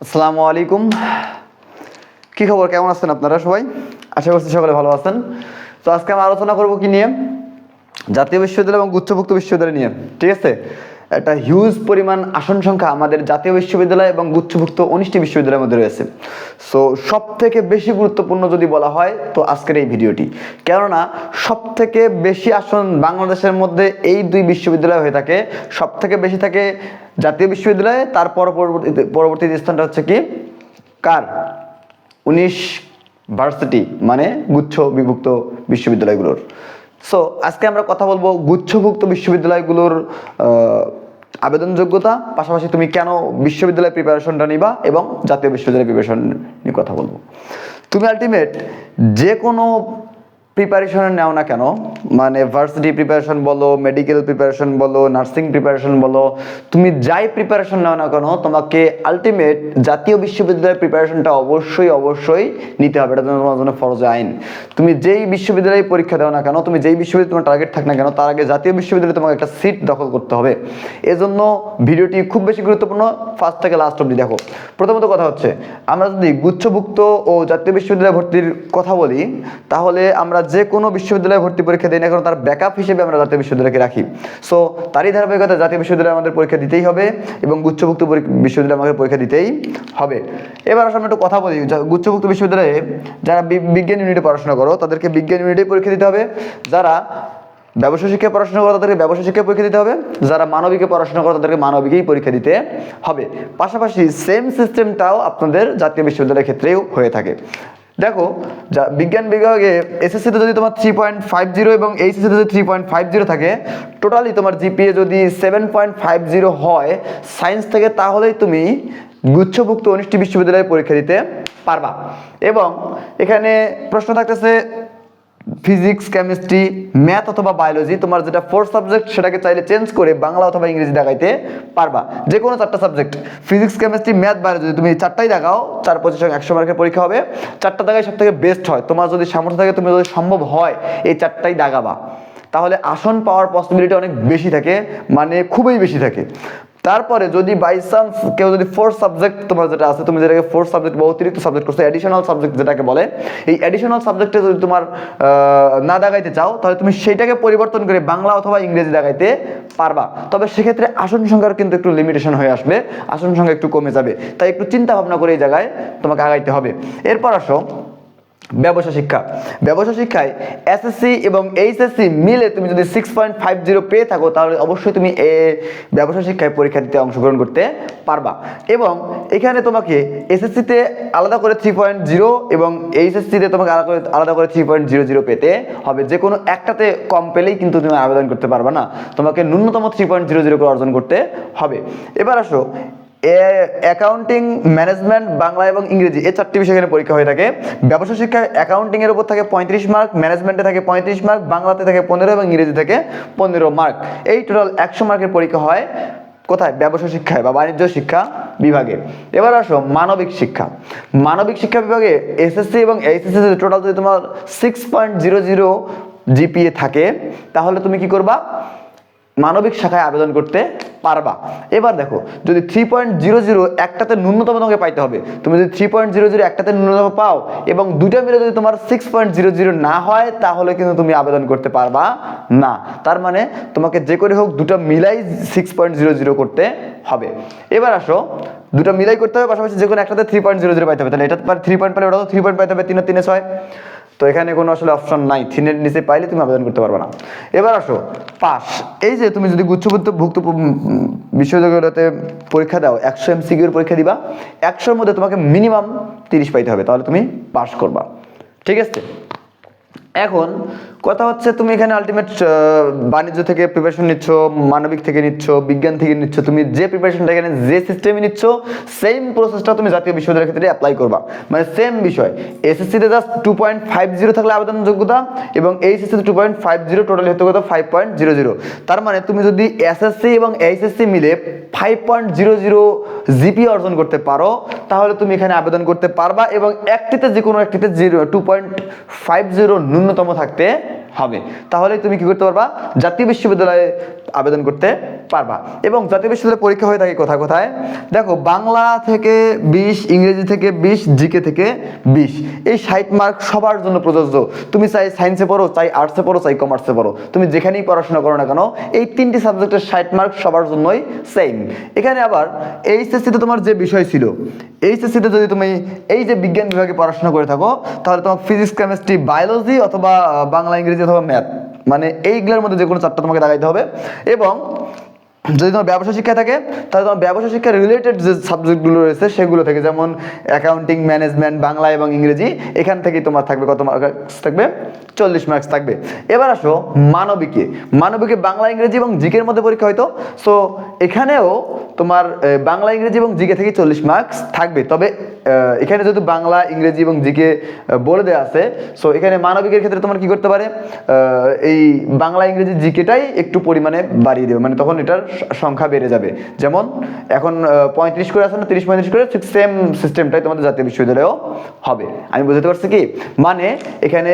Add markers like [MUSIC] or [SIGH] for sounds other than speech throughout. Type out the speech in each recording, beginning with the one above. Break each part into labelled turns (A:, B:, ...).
A: আসসালামু আলাইকুম। কি খবর? কেমন আছেন আপনারা সবাই? আশা করছি সকলে ভালো আছেন। তো আজকে আমি আলোচনা করব কি নিয়ে? জাতীয় বিশ্ববিদ্যালয় এবং গুচ্ছভুক্ত বিশ্ববিদ্যালয় নিয়ে। ঠিক আছে? একটা হিউজ পরিমাণ আসন সংখ্যা আমাদের জাতীয় বিশ্ববিদ্যালয় এবং গুচ্ছভুক্ত উনিশটি বিশ্ববিদ্যালয়ের মধ্যে রয়েছে। সো সব থেকে বেশি গুরুত্বপূর্ণ যদি বলা হয়, তো আজকের এই ভিডিওটি। কেননা সব থেকে বেশি আসন বাংলাদেশের মধ্যে এই দুই বিশ্ববিদ্যালয় হয়ে থাকে সব থেকে বেশি থাকে জাতীয় বিশ্ববিদ্যালয়ে, তার পরবর্তীতে পরবর্তী স্থানটা হচ্ছে কি? কার? উনিশ ভার্সিটি মানে গুচ্ছ বিভক্ত বিশ্ববিদ্যালয়গুলোর। সো আজকে আমরা কথা বলব গুচ্ছভুক্ত বিশ্ববিদ্যালয়গুলোর আবেদন যোগ্যতা পাশাপাশি তুমি কেন বিশ্ববিদ্যালয়ের প্রিপারেশনটা নিবা এবং জাতীয় বিশ্ববিদ্যালয়ের প্রিপারেশন নিয়ে কথা বলব। তুমি আলটিমেট যে কোনো প্রিপারেশনে নাও না কেন? মানে ভার্সিটি প্রিপারেশন বলো মেডিকেল প্রিপারেশন বলো নার্সিং প্রিপারেশন বলো, তুমি যাই প্রিপারেশন নাও না কেন, তোমাকে আলটিমেট জাতীয় বিশ্ববিদ্যালয়ের প্রিপারেশনটা অবশ্যই অবশ্যই নিতে হবে। এটা তোমার জন্য ফরজ আইন। তুমি যেই বিশ্ববিদ্যালয়ে পরীক্ষা দাও না কেন, তুমি যেই বিশ্ববিদ্যালয়ে তোমার টার্গেট থাক না কেন, তার আগে জাতীয় বিশ্ববিদ্যালয়ে তোমাকে একটা সিট দখল করতে হবে। এজন্য ভিডিওটি খুব বেশি গুরুত্বপূর্ণ ফার্স্ট থেকে লাস্ট অবধি দেখো। প্রথমত কথা হচ্ছে, আমরা যদি গুচ্ছভুক্ত ও জাতীয় বিশ্ববিদ্যালয়ে ভর্তির কথা বলি, তাহলে আমরা যে কোনো বিশ্ববিদ্যালয়ে ভর্তি পরীক্ষা দিই না কারণ তার ব্যাকআপ হিসেবে আমরা জাতীয় বিশ্ববিদ্যালয়কে রাখি। সো তারই ধারাবাহিকতা জাতীয় বিশ্ববিদ্যালয়ে আমাদের পরীক্ষা দিতেই হবে এবং গুচ্ছভুক্ত বিশ্ববিদ্যালয়ে আমাদের পরীক্ষা দিতেই হবে। এবার আসলে একটু কথা বলি গুচ্ছভুক্ত বিশ্ববিদ্যালয়ে যারা বিজ্ঞান ইউনিটে পড়াশোনা করো, তাদেরকে বিজ্ঞান ইউনিটে পরীক্ষা দিতে হবে। যারা ব্যবসা শিক্ষায় পড়াশোনা করো, তাদেরকে ব্যবসা শিক্ষায় পরীক্ষা দিতে হবে। যারা মানবিকে পড়াশোনা করো, তাদেরকে মানবিকেই পরীক্ষা দিতে হবে। পাশাপাশি সেম সিস্টেমটাও আপনাদের জাতীয় বিশ্ববিদ্যালয়ের ক্ষেত্রেও হয়ে থাকে। দেখো, যা বিজ্ঞান বিভাগে এসএসসিতে যদি তোমার থ্রি পয়েন্ট ফাইভ জিরো এবং এইচএসসিতে যদি থ্রি পয়েন্ট ফাইভ জিরো থাকে টোটালি তোমার জিপিএ যদি সেভেন পয়েন্ট ফাইভ জিরো হয় সায়েন্স থেকে তাহলেই তুমি গুচ্ছভুক্ত উনিশটি বিশ্ববিদ্যালয়ে পরীক্ষা দিতে পারবা। এবং এখানে প্রশ্ন থাকতেছে ফিজিক্স কেমিস্ট্রি ম্যাথ অথবা বায়োলজি তোমার যেটা ফোর্থ সাবজেক্ট সেটাকে চাইলে চেঞ্জ করে বাংলা অথবা ইংরেজি দেখাইতে পারবা। যে কোনো চারটা subject physics chemistry math biology তুমি চারটাই দেখাও চার পঁচিশ একশো মার্কের পরীক্ষা হবে। চারটা দেখাই সব থেকে বেস্ট হয়। তোমার যদি সামর্থ্য থাকে, তুমি যদি সম্ভব হয়, এই চারটাই দাগাবা তাহলে আসন পাওয়ার পসিবিলিটি অনেক বেশি থাকে মানে খুবই বেশি থাকে। তারপরে যদি বাই চান্স কেউ যদি ফোর্থ সাবজেক্ট তোমার যেটা আছে, তুমি যেটাকে ফোর্থ সাবজেক্ট বা অতিরিক্ত সাবজেক্ট করছ অ্যাডিশনাল সাবজেক্ট যেটাকে বলে, এই অ্যাডিশনাল সাবজেক্টে যদি তোমার না দেখাইতে চাও, তাহলে তুমি সেইটাকে পরিবর্তন করে বাংলা অথবা ইংরেজি দেখাইতে পারবা। তবে সেক্ষেত্রে আসন সংখ্যার কিন্তু একটু লিমিটেশন হয়ে আসবে, আসন সংখ্যা একটু কমে যাবে। তাই একটু চিন্তা ভাবনা করে এই জায়গায় তোমাকে আগাইতে হবে। এরপর আসো ব্যবসা শিক্ষা। ব্যবসা শিক্ষায় এসএসসি এবং এইচএসসি মিলে তুমি যদি সিক্স পয়েন্ট ফাইভ জিরো পেয়ে থাকো, তাহলে অবশ্যই তুমি এ ব্যবসা শিক্ষায় পরীক্ষা দিতে অংশগ্রহণ করতে পারবা। এবং এখানে তোমাকে এসএসসিতে আলাদা করে থ্রি পয়েন্ট জিরো এবং এইচএসসিতে তোমাকে আলাদা করে আলাদা করে থ্রি পয়েন্ট জিরো জিরো পেতে হবে। যে কোনো একটাতে কম পেলেই কিন্তু তুমি আবেদন করতে পারবা না। তোমাকে ন্যূনতম থ্রি পয়েন্ট জিরো জিরো করে অর্জন করতে হবে। এবার আসো অ্যাকাউন্টিং ম্যানেজমেন্ট বাংলা এবং ইংরেজি, এই চারটি বিষয় এখানে পরীক্ষা হয়ে থাকে। ব্যবসা শিক্ষায় অ্যাকাউন্টিং এর উপর থাকে পঁয়ত্রিশ মার্ক ম্যানেজমেন্টে থাকে পঁয়ত্রিশ মার্ক বাংলাতে থাকে পনেরো এবং ইংরেজি থেকে পনেরো মার্ক এই টোটাল একশো মার্কের পরীক্ষা হয় কোথায়? ব্যবসা শিক্ষায় বা বাণিজ্য শিক্ষা বিভাগে। এবার আসো মানবিক শিক্ষা। মানবিক শিক্ষা বিভাগে এসএসসি এবং এইচএসসি টোটাল যদি তোমার six point zero zero GPA থাকে, তাহলে তুমি কি করবা? মানবিক শাখায় আবেদন করতে পারবা। এবার দেখো, যদি থ্রি পয়েন্ট জিরো জিরো একটাতে ন্যূনতম তোমাকে পাইতে হবে, তুমি যদি থ্রি পয়েন্ট জিরো জিরো একটাতে ন্যূনতম পাও এবং দুইটা মিলে যদি তোমার সিক্স পয়েন্ট জিরো জিরো না হয়, তাহলে কিন্তু তুমি আবেদন করতে পারবা না। তার মানে তোমাকে যে করে হোক দুটো মিলাই সিক্স পয়েন্ট জিরো জিরো করতে হবে। এবার আসো, দুটো মিলাই করতে হবে, পাশাপাশি যে কোনো একটাতে থ্রি পয়েন্ট জিরো জিরো পাইতে হবে। তাহলে এটা থ্রি পয়েন্ট পেলে ওটা থ্রি পয়েন্ট পাইতে হবে তিনে তিনে ছয়। তো এখানে কোনো আসলে অপশন নাই। থিনের নিচে পাইলে তুমি আবেদন করতে পারবে না। এবার আসো, পাস। এই যে তুমি যদি গুচ্ছবদ্ধ ভুক্ত বিশ্ববিদ্যালয়তে পরীক্ষা দাও, একশো এম সিকিউর পরীক্ষা দিবা, একশোর মধ্যে তোমাকে মিনিমাম তিরিশ পাইতে হবে। তাহলে তুমি পাস করবা। ঠিক আছে? এখন কথা হচ্ছে তুমি এখানে আলটিমেট বাণিজ্য থেকে প্রিপারেশন নিচ্ছ, মানবিক থেকে নিচ্ছ, বিজ্ঞান থেকে নিচ্ছ, তুমি যে প্রিপারেশনটা এখানে যে সিস্টেমে নিচ্ছ সেম প্রসেসটা তুমি জাতীয় বিশ্ববিদ্যালয়ের ক্ষেত্রে অ্যাপ্লাই করবা। মানে সেম বিষয়। এসএসসিতে just two point five zero থাকলে আবেদন যোগ্যতা এবং এইচএসসিতে two point five zero totally হতে কত ফাইভ পয়েন্ট জিরো জিরো তার মানে তুমি যদি এসএসসি এবং এইচএসসি মিলে five point zero zero GP অর্জন করতে পারো, তাহলে তুমি এখানে আবেদন করতে পারবা এবং একটিতে যে কোনো একটিতে zero two point five zero ন্যূনতম থাকতে হবে। তাহলে তুমি কি করতে পারবা? জাতীয় বিশ্ববিদ্যালয়ে আবেদন করতে পারবা। এবং জাতীয় বিশ্ববিদ্যালয়ে পরীক্ষা হয়ে থাকে কোথায় কোথায়? দেখো, বাংলা থেকে বিশ, ইংরেজি থেকে বিশ, জিকে থেকে বিশ। এই ষাট মার্ক সবার জন্য প্রযোজ্য। তুমি চাই সায়েন্সে পড়ো, চাই আর্টসে পড়ো, চাই কমার্সে পড়ো। তুমি যেখানেই পড়াশোনা করো না কেন, এই তিনটি সাবজেক্টের ষাট মার্ক সবার জন্যই সেম এখানে আবার এইচএসসিতে তোমার যে বিষয় ছিল এইচএসসিতে যদি তুমি এই যে বিজ্ঞান বিভাগে পড়াশোনা করে থাকো, তাহলে তোমার ফিজিক্স কেমিস্ট্রি বায়োলজি অথবা বাংলা, ইংরেজি অথবা ম্যাথ মানে এইগুলোর মধ্যে যে কোনো চারটা তোমাকে লাগাতে হবে এবং যদি তোমার ব্যবসা শিক্ষা থাকে, তাহলে তোমার ব্যবসা শিক্ষা রিলেটেড যে সাবজেক্টগুলো রয়েছে, সেগুলো থেকে যেমন অ্যাকাউন্টিং ম্যানেজমেন্ট বাংলা এবং ইংরেজি, এখান থেকেই তোমার থাকবে কত মার্কস থাকবে? চল্লিশ মার্কস থাকবে। এবার আসো মানবিকে। মানবিকে বাংলা, ইংরেজি এবং জিকের মধ্যে পরীক্ষা হয়তো সো এখানেও তোমার বাংলা, ইংরেজি এবং জিকে থেকে চল্লিশ মার্কস থাকবে। তবে এখানে যেহেতু বাংলা, ইংরেজি এবং জিকে বলে দেওয়া আছে সো এখানে মানবিকের ক্ষেত্রে তোমার কি করতে পারে? এই বাংলা, ইংরেজি, জিকেটাই একটু পরিমাণে বাড়িয়ে দেবে। মানে তখন এটার সংখ্যা বেড়ে যাবে। যেমন, এখন পঁয়ত্রিশ করে আছে না, তিরিশ পঁয়ত্রিশ করে, ঠিক সেম সিস্টেমটাই তোমাদের জাতীয় বিশ্ববিদ্যালয়েও হবে। আমি বুঝতে পারছি কি? মানে এখানে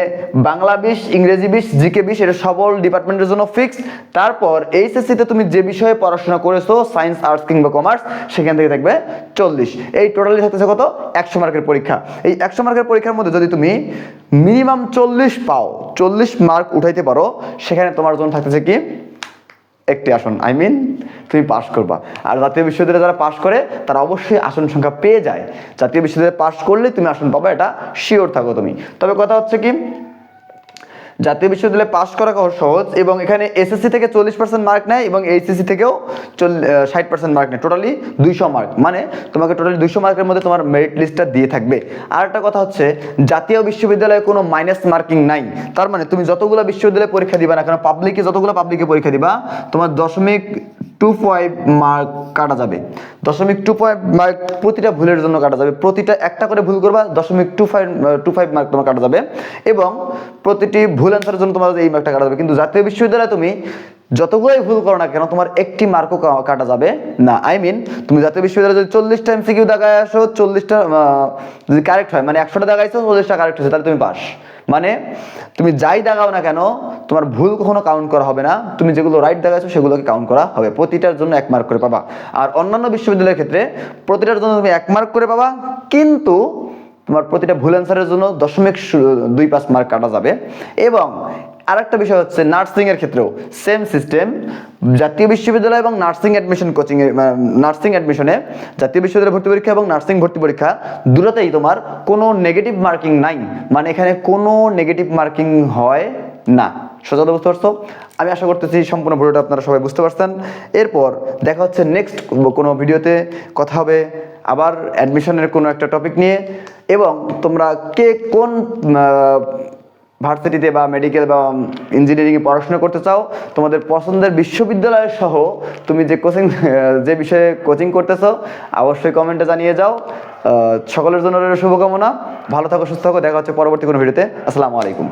A: বাংলা বিশ, ইংরেজি বিশ, জিকে বিশ, এটা সবল ডিপার্টমেন্টের জন্য ফিক্স তারপর এইচএসসিতে তুমি যে বিষয়ে পড়াশোনা করেছ সায়েন্স আর্টস কিংবা কমার্স সেখান থেকে থাকবে চল্লিশ। এই টোটালি থাকতেছে কত? একশো মার্কের পরীক্ষা। এই একশো মার্কের পরীক্ষার মধ্যে যদি তুমি মিনিমাম চল্লিশ পাও, চল্লিশ মার্ক উঠাইতে পারো, সেখানে তোমার জন্য থাকতেছে কি? একটি আসন আই মিন তুমি পাশ করবা। আর জাতীয় বিশ্ববিদ্যালয়ে যারা পাশ করে, তারা অবশ্যই আসন সংখ্যা পেয়ে যায়। জাতীয় বিশ্ববিদ্যালয়ে পাশ করলে তুমি আসন পাবা, এটা শিওর থাকো তুমি। তবে কথা হচ্ছে কি, জাতীয় বিশ্ববিদ্যালয়ে পাশ করা সহজ এবং এখানে এসএসসি থেকে চল্লিশ পার্সেন্ট মার্ক নেয় এবং এইচএসসি থেকেও ষাট পার্সেন্ট মার্ক নেয়। টোটালি দুইশো মার্ক মানে তোমাকে টোটালি দুইশো মার্কের মধ্যে তোমার মেরিট লিস্টটা দিয়ে থাকবে। আর একটা কথা হচ্ছে, জাতীয় বিশ্ববিদ্যালয়ে কোনো মাইনাস মার্কিং নাই। তার মানে তুমি যতগুলো বিশ্ববিদ্যালয়ে পরীক্ষা দিবা না কেন পাবলিকে যতগুলো পাবলিকে পরীক্ষা দিবা, তোমার দশমিক টু ফাইভ মার্ক কাটা যাবে। দশমিক টু ফাইভ মার্ক প্রতিটা ভুলের জন্য কাটা যাবে। প্রতিটা একটা করে ভুল করবা, দশমিক two five two five mark তোমার কাটা যাবে। এবং প্রতিটি ভুল অ্যান্সারের জন্য তোমার এই মার্কটা কাটা যাবে। কিন্তু জাতীয় বিশ্ববিদ্যালয়ে তুমি যতগুলোই ভুল করো না কেন, তোমার একটি মার্কও কাটা যাবে না। আই মিন তুমি জাতীয় বিশ্ববিদ্যালয়ে যদি চল্লিশটা এমসিকিউ দাগায় আসো, চল্লিশটা যদি কারেক্ট হয় মানে একশোটা দাগাইছো, চল্লিশটা কারেক্ট হয়েছে, তাহলে তুমি পাস মানে তুমি যাই দাগাও না কেন, তোমার ভুল কখনো কাউন্ট করা হবে না। তুমি যেগুলো রাইট দেখাচ্ছ সেগুলোকে কাউন্ট করা হবে। প্রতিটার জন্য এক মার্ক করে পাবা। আর অন্যান্য বিশ্ববিদ্যালয়ের ক্ষেত্রে প্রতিটার জন্য তুমি এক মার্ক করে পাবা, কিন্তু তোমার প্রতিটা ভুল অ্যান্সারের জন্য দশমিক দুই পাঁচ মার্ক কাটা যাবে। এবং আরেকটা বিষয় হচ্ছে নার্সিং এর ক্ষেত্রেও সেম সিস্টেম। জাতীয় বিশ্ববিদ্যালয় এবং নার্সিং অ্যাডমিশন কোচিং নার্সিং অ্যাডমিশনে জাতীয় বিশ্ববিদ্যালয় ভর্তি পরীক্ষা এবং নার্সিং ভর্তি পরীক্ষা দুটোতেই তোমার কোনো নেগেটিভ মার্কিং নাই। মানে এখানে কোনো নেগেটিভ মার্কিং হয় না। সোজা বুঝতে পারছ? আমি আশা করতেছি সম্পূর্ণ ভিডিওটা আপনারা সবাই বুঝতে পারছেন। এরপর দেখা হচ্ছে নেক্সট কোনো ভিডিওতে কথা হবে আবার অ্যাডমিশনের কোনো একটা টপিক নিয়ে। এবং তোমরা কে কোন ভার্সিটিতে বা মেডিকেল বা ইঞ্জিনিয়ারিংয়ে পড়াশোনা করতে চাও, তোমাদের পছন্দের বিশ্ববিদ্যালয় সহ তুমি যে কোচিং [LAUGHS] যে বিষয়ে কোচিং করতেছো, অবশ্যই কমেন্টে জানিয়ে যাও। সকলের জন্য শুভকামনা। ভালো থাকো, সুস্থ থাকো। দেখা হচ্ছে পরবর্তী কোনো ভিডিওতে আসসালামু আলাইকুম।